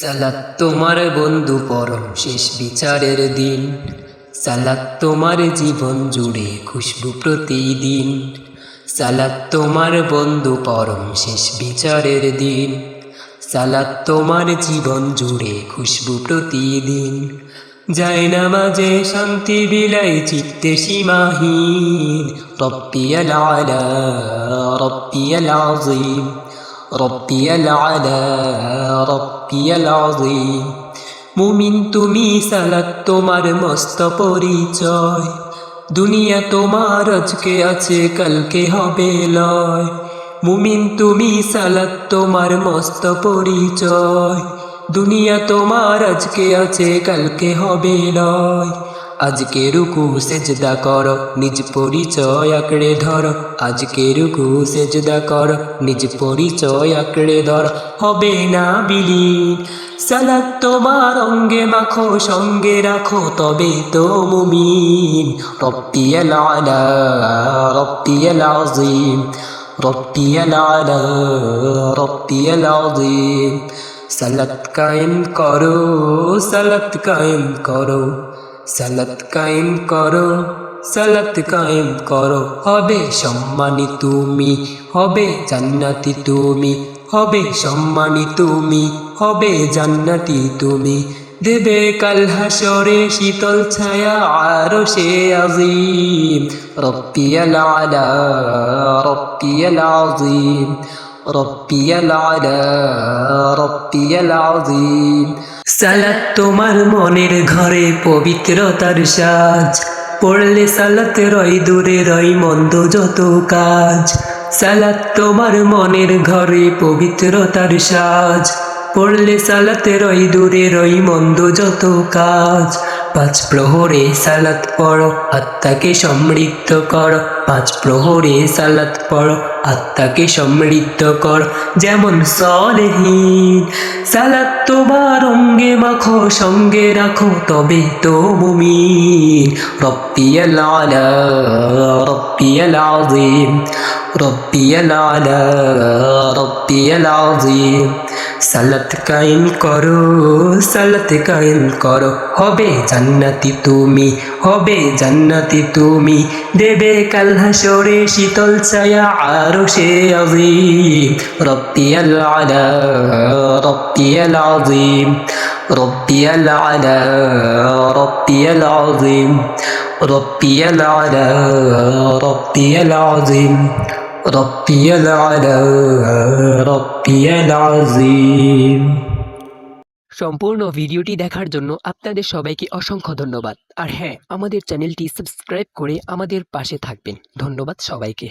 সালাত তোমার বন্ধু পরম শেষ বিচারের দিন। সালাত তোমার জীবন জুড়ে খুশবু প্রতিদিন। সালাত তোমার বন্ধু পরম শেষ বিচারের দিন। সালাত তোমার জীবন জুড়ে খুশবু প্রতিদিন। যায় না মাঝে শান্তি বিলাই চিত্তে সীমাহীন। রপ্পিয়াল আলা রপ্পিয়াল আজিম রপ্পিয়াল আলা রপ রব্বিয়াল মুমিন তুমি সালাত, তোমার মস্ত পরিচয়। দুনিয়া তোমার, আজকে আছে, কালকে হবে লয়। মুমিন তুমি সালাত, তোমার মস্ত পরিচয়। দুনিয়া তোমার, আজকে আছে, কালকে হবে লয়। আজকে রুকু সেজদা কর, নিজ পরিচয় আঁকড়ে ধর। আজকে রুকু সেজদা কর, নিজ পরিচয় আঁকড়ে ধর। হবে না বিলি সালাত তোমার অঙ্গে মাখো, সঙ্গে রাখো, তবে তো মুমিন। রব্বিয়াল আলা, রব্বিয়াল আজিম রব্বিয়াল আলা, রব্বিয়াল আজিম সালাত কায়েম করো সালাত কায়েম করো। সালাত কায়েম করো, সালাত কায়েম করো। হবে সম্মানী তুমি, হবে জান্নাতি তুমি, হবে সম্মানী তুমি, হবে জান্নাতি তুমি। দেবে কাল হাসরে শীতল ছায়া আরও সে আজিম। রব্বিয়াল আলা, রব্বিয়াল আজিম। রব্বিয়াল আলা, রব্বিয়াল আজিম সালাত তোমার মনের ঘরে পবিত্রতার সাজ, পড়লে সালাত রয় দূরে রয় মন্দ যত কাজ। সালাত তোমার মনের ঘরে পবিত্রতার সাজ, পড়লে সালাতে রই দূরে রই মন্দ যত কাজ। পাঁচ প্রহরে সালাত পড়ো, আত্মাকে সমৃদ্ধ কর। পাঁচ প্রহরে সালাত পড়ো, আত্মাকে সমৃদ্ধ কর। যেমন সলেহীন, সালাত তোমার অঙ্গে মাখো, সঙ্গে রাখো, তবে তো মুমিন। রব্বিয়াল আলা, রব্বিয়াল আযীম, রব্বিয়াল আলা, রব্বিয়াল আযীম। সালাত কায়েম করো, সালাত কায়েম করো। হবে জান্নাতি তুমি, হবে জান্নাতি তুমি। দেবে কাল হাসরে শীতল ছায়া, আরও সে আজিম। রব্বিয়াল আলা, রব্বিয়াল আজিম। রব্বিয়াল আলা, রব্বিয়াল আজিম। রব্বিয়াল আলা, রব্বিয়াল আজিম। ربي العلا ربي العظيم সম্পূর্ণ ভিডিওটি দেখার জন্য আপনাদের সবাইকে অসংখ্য ধন্যবাদ আর হ্যাঁ আমাদের চ্যানেলটি সাবস্ক্রাইব করে আমাদের পাশে থাকবেন ধন্যবাদ সবাইকে